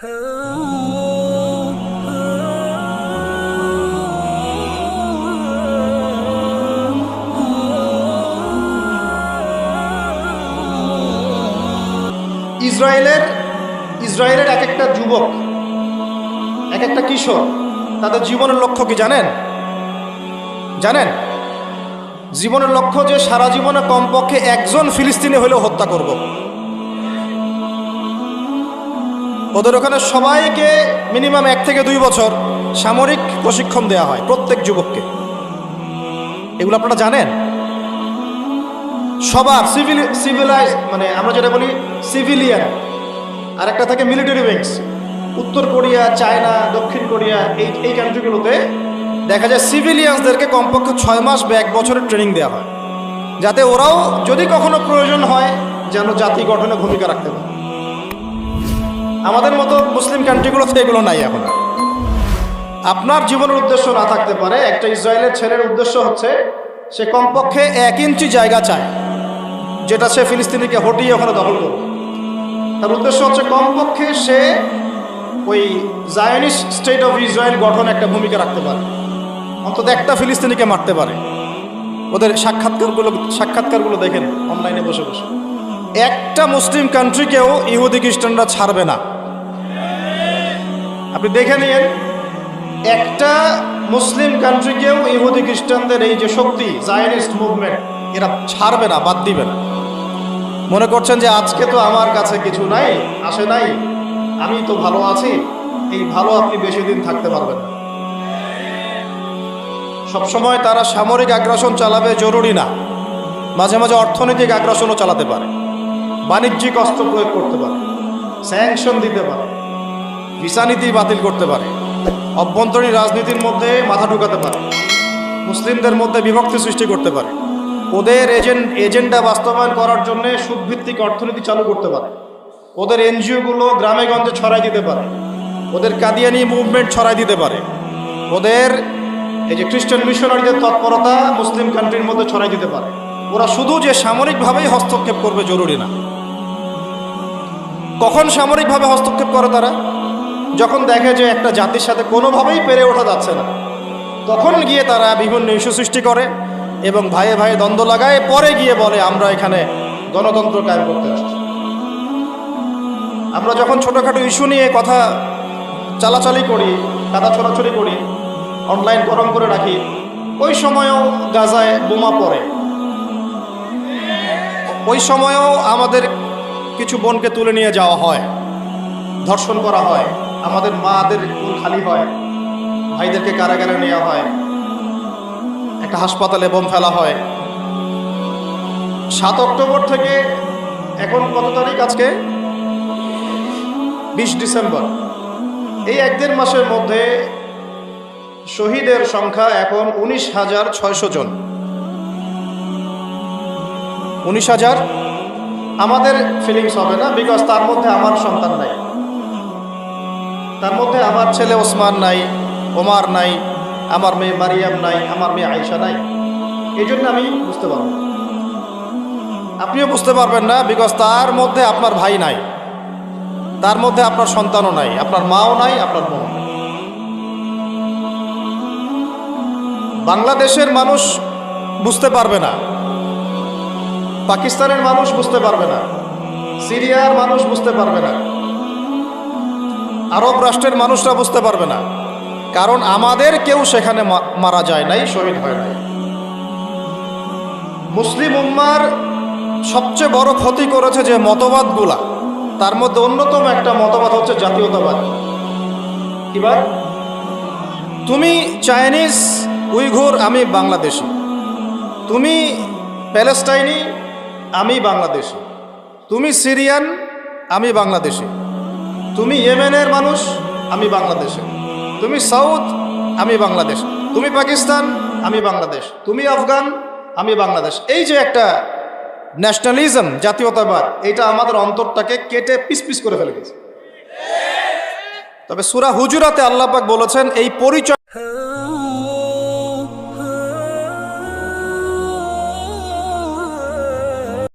ইসরায়েলের ইসরায়েলের এক একটা যুবক এক একটা কিশোর, তাদের জীবনের লক্ষ্য কি জানেন? জানেন? জীবনের লক্ষ্য যে সারা জীবনে কমপক্ষে একজন ফিলিস্তিনি হলেও হত্যা করব। ওদের ওখানে সবাইকে মিনিমাম এক থেকে দুই বছর সামরিক প্রশিক্ষণ দেওয়া হয়, প্রত্যেক যুবককে। এগুলো আপনারা জানেন? সবার সিভিল সিভিলাইজ মানে আমরা যেটা বলি সিভিলিয়ান আর একটা থাকে মিলিটারি উইংস উত্তর কোরিয়া, চায়না, দক্ষিণ কোরিয়া, এই এই কান্ট্রিগুলোতে দেখা যায় সিভিলিয়ানসদেরকে কমপক্ষে ছয় মাস বা এক বছরের ট্রেনিং দেওয়া হয়। যাতে ওরাও যদি কখনো প্রয়োজন হয়, যেন জাতি গঠনে ভূমিকা রাখতে পারে। আমাদের মতো মুসলিম কান্ট্রিগুলোতে এগুলো নাই এখন। আপনার জীবনের উদ্দেশ্য না থাকতে পারে, একটা ইসরায়েলের ছেলের উদ্দেশ্য হচ্ছে সে কমপক্ষে এক ইঞ্চি জায়গা চায়, যেটা সে ফিলিস্তিনিকে হটিয়ে ওখানে দখল করবে। তার উদ্দেশ্য হচ্ছে কমপক্ষে সে ওই জায়নিস স্টেট অফ ইসরায়েল গঠন একটা ভূমিকা রাখতে পারে। অন্তত একটা ফিলিস্তিনিকে মারতে পারে। ওদের সাক্ষাৎকারগুলো সাক্ষাৎকারগুলো দেখেন, অনলাইনে বসে বসে। একটা মুসলিম কান্ট্রিকেও ইহুদি খ্রিস্টানরা ছাড়বে না। আপনি দেখে নিন, একটা মুসলিম কান্ট্রিকেও ইহুদি খ্রিস্টানদের এই যে শক্তি জায়নিস্ট মুভমেন্ট এরা ছাড়বে না, বাদ দিবে না। মনে করছেন যে আজকে তো আমার কাছে কিছু নাই, আসে নাই, আমি তো ভালো আছি, এই ভালো আপনি বেশি দিন থাকতে পারবেন না। সবসময় তারা সামরিক আগ্রাসন চালাবে জরুরি না, মাঝে মাঝে অর্থনৈতিক আগ্রাসনও চালাতে পারে, বাণিজ্যিক অস্ত্র প্রয়োগ করতে পারে স্যাংশন দিতে পারে। ভিসা নীতি বাতিল করতে পারে। অভ্যন্তরীণ রাজনীতির মধ্যে মাথা ঢুকাতে পারে। মুসলিমদের মধ্যে বিভক্তি সৃষ্টি করতে পারে। ওদের এজেন্ট এজেন্ডা বাস্তবায়ন করার জন্য সুদভিত্তিক অর্থনীতি চালু করতে পারে। ওদের এনজিওগুলো গ্রামে গঞ্জে ছড়াই দিতে পারে। ওদের কাদিয়ানি মুভমেন্ট ছড়াই দিতে পারে। ওদের এই যে খ্রিস্টান মিশনারিদের তৎপরতা মুসলিম কান্ট্রির মধ্যে ছড়াই দিতে পারে। ওরা শুধু যে সামরিকভাবেই হস্তক্ষেপ করবে জরুরি না। কখন সামরিকভাবে হস্তক্ষেপ করে তারা? যখন দেখে যে একটা জাতির সাথে কোনোভাবেই পেরে ওঠা যাচ্ছে না, তখন গিয়ে তারা বিভিন্ন ইস্যু সৃষ্টি করে এবং ভাইয়ে ভাইয়ে দ্বন্দ্ব লাগায়। পরে গিয়ে বলে, আমরা এখানে গণতন্ত্র কায়েম করতে আসছি। আমরা যখন ছোটোখাটো ইস্যু নিয়ে কথা চালাচালি করি কাদা ছড়াছড়ি করি, অনলাইন গরম করে রাখি, ওই সময়ও গাজায় বোমা পড়ে। ওই সময়ও আমাদের কিছু বোনকে তুলে নিয়ে যাওয়া হয়, ধর্ষণ করা হয়। আমাদের মাদের কোল খালি হয়। ভাইদেরকে কারাগারে নেওয়া হয়। একটা হাসপাতালে বোম ফেলা হয়। সাত অক্টোবর থেকে এখন কত তারিখ আজকে? বিশ ডিসেম্বর। এই এক দেড় মাসের মধ্যে শহীদের সংখ্যা এখন উনিশ হাজার ছয়শো জন। উনিশ হাজার? আমাদের ফিলিংস হবে না বিকজ তার মধ্যে আমার সন্তান নাই। তার মধ্যে আমার ছেলে ওসমান নাই, ওমার নাই, আমার মেয়ে মারিয়াম নাই, আমার মেয়ে আয়সা নাই। এই জন্য আমি বুঝতে পারব আপনিও বুঝতে পারবেন না বিকজ তার মধ্যে আপনার ভাই নাই, তার মধ্যে আপনার সন্তানও নাই, আপনার মাও নাই, আপনার বোন বাংলাদেশের মানুষ বুঝতে পারবে না, পাকিস্তানের মানুষ বুঝতে পারবে না, সিরিয়ার মানুষ বুঝতে পারবে না আরব রাষ্ট্রের মানুষরা বুঝতে পারবে না। কারণ আমাদের কেউ সেখানে মারা যায় নাই, শহীদ হয় নাই। মুসলিম উম্মার সবচেয়ে বড় ক্ষতি করেছে যে মতবাদগুলা। তার মধ্যে অন্যতম একটা মতবাদ হচ্ছে জাতীয়তাবাদ। কিবার? তুমি চাইনিজ, উইঘুর, আমি বাংলাদেশি। তুমি প্যালেস্টাইনি, আমি বাংলাদেশি। তুমি সিরিয়ান, আমি বাংলাদেশি। তুমি ইয়েমেনের মানুষ, আমি বাংলাদেশে তুমি সাউথ, আমি বাংলাদেশ। তুমি পাকিস্তান, আমি বাংলাদেশ। তুমি আফগান, আমি বাংলাদেশ। এই যে একটা ন্যাশনালিজম জাতীয়তাবাদ, এটা আমাদের অন্তরটাকে কেটে পিস পিস করে ফেলে গেছে। তবে সুরা হুজুরাতে আল্লাহ পাক বলেছেন, এই পরিচয়